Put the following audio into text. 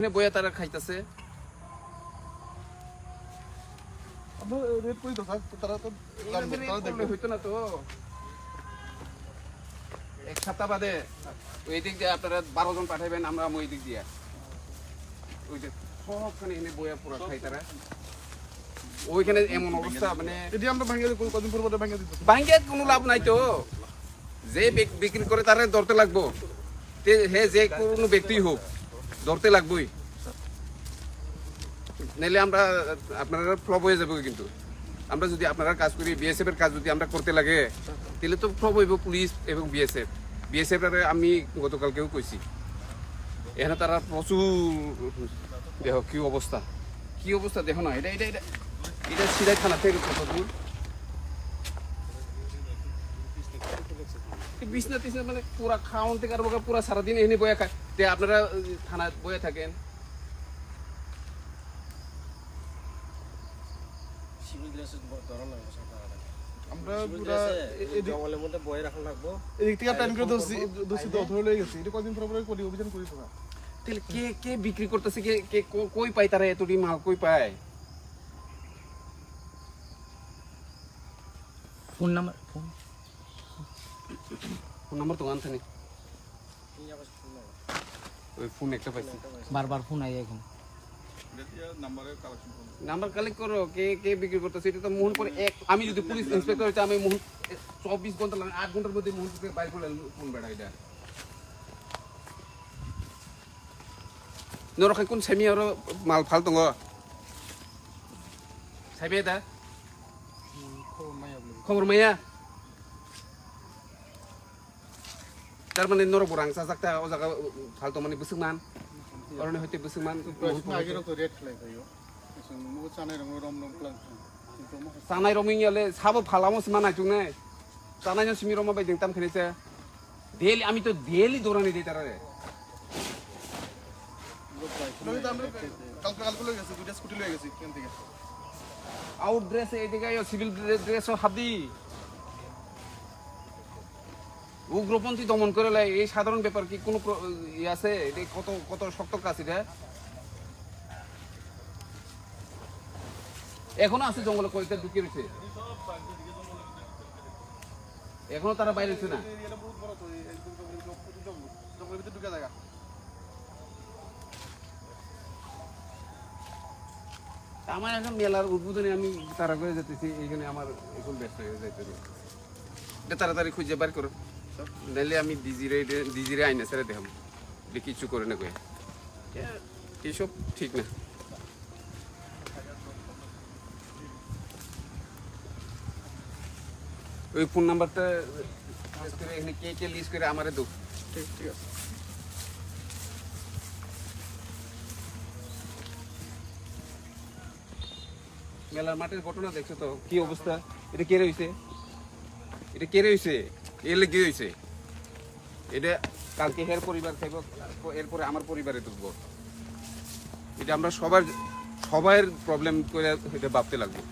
এখানে বইয়া তারা খাইতেছে। এক সপ্তাহ বাদে ওই দিক দিয়ে আপনারা বারো জন পাঠাবেন আমরা ওই দিক দিয়ে। ওই যে সবখানে এনে বইয়া পুরো খাই তারা। ওইখানে এমন অবস্থা মানে এটি আমরা ভাঙিয়ে কদিন পর পরে ভাঙিয়ে দিতে। ভাঙ্গে কোনো লাভ নাই তো। যে বিক- বিক্রি করে তারে ধরতে লাগবো। হে যে কোনো ব্যক্তি হোক। ধরতে লাগবোই। নাইলে আমরা, আপনারা ফ্লপ হয়ে যাব কিন্তু। আমরা যদি আপনারা কাজ করি বিএসএফ এর কাজ যদি আমরা করতে লাগে, তাহলে তো ফ্লপ হইব পুলিশ এবং বিএসএফ বিএসএফ এর আমি গতকালকেও কইছি। এখানে তারা প্রচুর দেখো কি অবস্থা? কি অবস্থা? দেখো না, এটা এটা এটা এটা সিরাই থানা থেকে কত বিছনা টিছনা মানে পুরা খাওয়ান থেকে আর পুরা সারাদিন এনে বয়ে খায়। তে আপনারা থানায় বয়ে থাকেন। সিভিল ড্রেস ধরা লাগবে সরকার আমরা পুরা ড্রেসে এ- এদিক জঙ্গলের মধ্যে বয়ে রাখা লাগবো। এদিক থেকে প্ল্যান করে দোষী দোষী ধরে লেগে গেছে। এটা কদিন পর পরে করি অভিযান করি তো না তাহলে কে কে বিক্রি করতেছে? কে কে কো- কই পায় তারা এতটি মাল? কই পায়? Phone number phone. Phone number তো আনতে নেই। ওই ফোন একটা পাইছি। বারবার ফোন আই এখন। নাম্বার কালেক্ট করো কে কে বিক্রি করতেছে এটা তো মোহন করে এক। আমি যদি পুলিশ ইন্সপেক্টর হচ্ছে আমি মোহন চব্বিশ ঘণ্টা লাগে আট ঘণ্টার মধ্যে মোহন থেকে বাইর করলে ফোন বেড়া এটা নরখাই কোন সেমি আর মাল ফাল দङ সাইবে দা খবর মাইয়া? তারমানে নরবরাং চাচাকটা ও জায়গা ফালতো মানে বসুমান অরণে হইতে বসুমান চানাই রমিংলে সাবো সিমান মানাই চুনে চানাই যেন সিমি রমা বাইদিং তাম খেলেছে ডেলি আমি তো ডেলি দৌড়ানি দিই তারা রে আউট ড্রেস এইদিকে সিভিল ড্রেস হাবি উগ্রপন্থী দমন করে লাই, এই সাধারণ ব্যাপার কি কোনো আছে? এটা কত কত শক্ত কাজ এটা? এখনও আছে জঙ্গলে কয়েকটা ঢুকে রয়েছে। এখনও তারা বাইরে না? আমার এখন মেলার উদ্বোধনে আমি তারা করে যেতেছি, এইখানে আমার এখন ব্যস্ত হয়ে যাইতে তাড়াতাড়ি খুঁজে বার করো। নাহলে আমি ডিজিরে ডিজিরে আইনা ছেড়ে দেখাম কিছু করে না কয়ে। এইসব ঠিক না। ওই ফোন নাম্বারটা এখানে কে কে লিস্ট করে আমারে দো ঠিক ঠিক আছে। মেলার মাঠের ঘটনা দেখছ তো? কি অবস্থা? এটা কে রয়েছে এটা কে রয়েছে এলে কি হয়েছে এটা কালকে এর পরিবার খাইব এরপরে আমার পরিবারে ঢুকবো। এটা আমরা সবার সবার প্রবলেম করে এটা ভাবতে লাগবো।